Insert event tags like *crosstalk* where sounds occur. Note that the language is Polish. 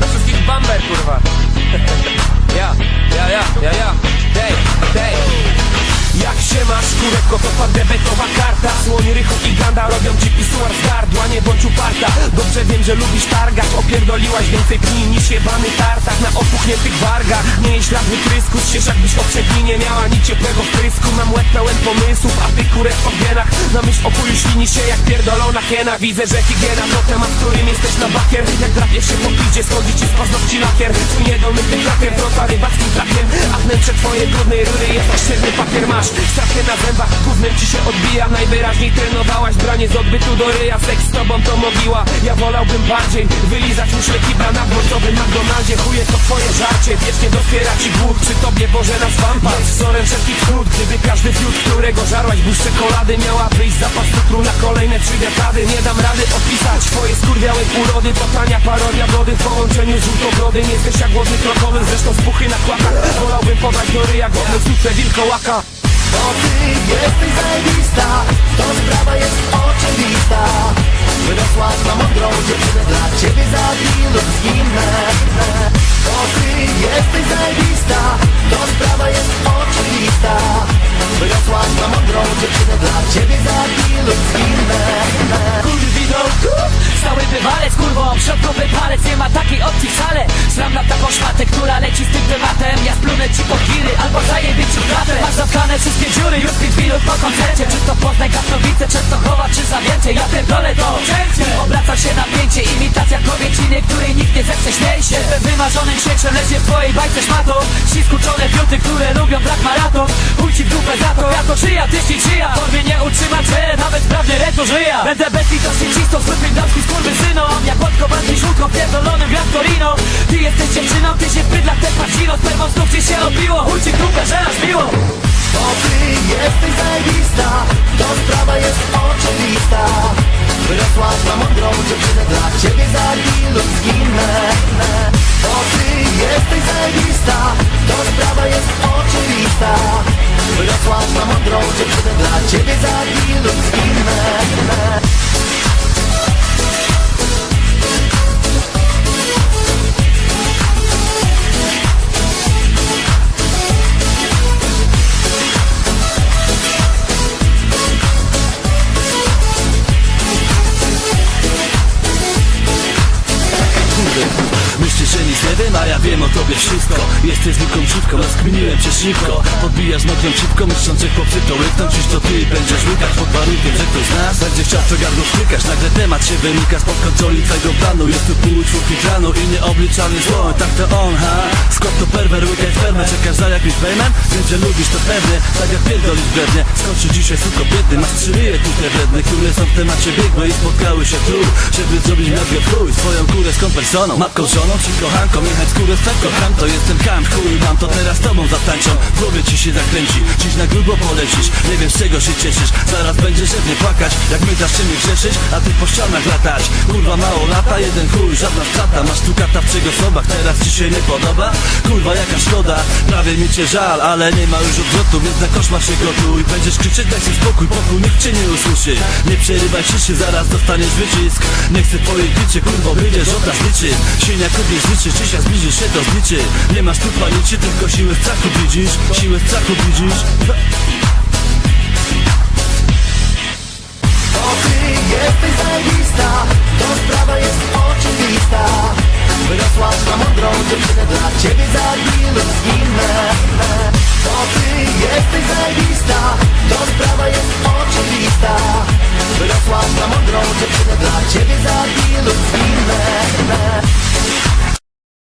Na wszystkich bamber, kurwa. *laughs* Ja, ja, ja, ja, ja. Dej, dej. Jak się masz, kurewko, to ta debetowa karta Słoń, rychu i ganda robią ci pisuar z gardła Nie bądź wiem, że lubisz targać Opierdoliłaś więcej pni niż jebany tartak Na opuchniętych wargach. Nie jest ślad wytrysku, ścież jakbyś o przedni nie miała Nic ciepłego w prysku, mam łeb pełen pomysłów A ty kurek po genach, na myśl o chuju ślini się jak pierdolona hiena. Widzę, że higiena to temat, w którym jesteś na bakier. Jak drapiesz się po pidzie, schodzi ci z paznokci lakier Wnętrze twojej brudnej rury jest na sztywny papier Masz. Strachę na zębach, gównem ci się odbija. Najwyraźniej trenowałaś branie z odbytu do ryja. Seks z tobą to mogiła, ja wolałbym bardziej Wylizać muszle kibla na dworcowym McDonaldzie. Chuje to twoje żarcie, wiecznie dopiera ci głód Przy tobie Boże nas wampa, jest wzorem wszelkich cud Gdyby każdy fiut, którego żarłaś był czekolady Miała wyjść zapas cukru na kolejne trzy dekady. Nie dam rady opisać twoje skurwiałe urody To tania parodia wody w połączeniu z żółtobrody Nie jesteś jak głodny krokowy, zresztą podać do ryja godne suce wilkołaka Bo ty jesteś zajebista To sprawa jest oczywista. Wyrosłaś na mądrą dziewczynę Dla ciebie za chwilę zginę. Bo ty jesteś zajebista To sprawa Bywalec, kurwą, środkowy palec. Nie ma takiej opcji wcale. Sram na taką szmatę, która leci z tym tematem. Ja splunę ci po giry, albo zajebie ci klatę Masz zatkane wszystkie dziury, już 5 minut po koncercie. Czy to Poznań, Katowice, Częstochowa, czy Zawiercie Ja pierdolę to. Wszędzie Obraca się napięcie, imitacja kobieciny Której nikt nie zechce, śmiej się wymarzonym świecie leży w twojej bajce szmatą Śliskuczone fiuty, które lubią brak maraton Chuj ci w dupę za to, jako czyja, tyś ci dziewczyną, ty się w bydlach te pacino Spermą znów ci się obiło, chuj ci w dupę, że aż miło Bo ty jesteś zajebista To sprawa jest oczywista że nic nie wiem, a ja wiem o tobie wszystko. Jesteś zwykłą dziwką, rozkminiłem cię szybko. Podbijasz nogą szybko, myśląc, że chłopcy to łykną to ty będziesz łykać pod warunkiem, że ktoś z nas Będzie chciał to gardło szpykać, nagle temat się wymyka Spod kontroli twojego planu, jest tu pół czwórki kranu I nieobliczalny złoń, tak to on, ha? Skąd to perwer, łykaj fermę, czekasz za jakimś fejmem? Wiem, że lubisz to pewnie, tak jak pierdolisz brednie. Skończy dzisiaj suko biedny, masz trzy ryje tutaj wredne Które są w temacie biegłe i spotkały się tu. Żeby zrobić miazgę w chuj, swoją kurę z kompersoną Matką, żoną czy kochanką, jechać skórę tego Tam to jestem kam, chuj mam, to teraz tobą zatańczą W głowie ci się zakręci, dziś na grubo polecisz. Nie wiem z czego się cieszysz, zaraz będziesz pewnie płakać Jak my zaczniemy grzeszyć, a ty po ścianach latać. Kurwa mało lata, jeden chuj, żadna strata. Masz tu kata w trzech osobach, teraz ci się nie podoba? Kurwa jaka szkoda, prawie mi cię żal Ale nie ma już odwrotu, więc na koszmar się gotuj. Będziesz krzyczeć, daj sobie spokój, pokój, nikt cię nie usłyszy. Nie przerywaj ciszy, zaraz dostaniesz wycisk. Nie chcę twojej bicie, kurwo, wyjdziesz od nas Sienia kupisz liczy, czy się zbliżysz się to zliczy Nie masz tu paniczy, tylko siłę strachu widzisz Siłę strachu widzisz. Bo ty jesteś zajebista To sprawa jest oczywista. Wyrosłaś na mądrą dziewczynę Dla ciebie za chwilę zginę. Bo ty jesteś zajebista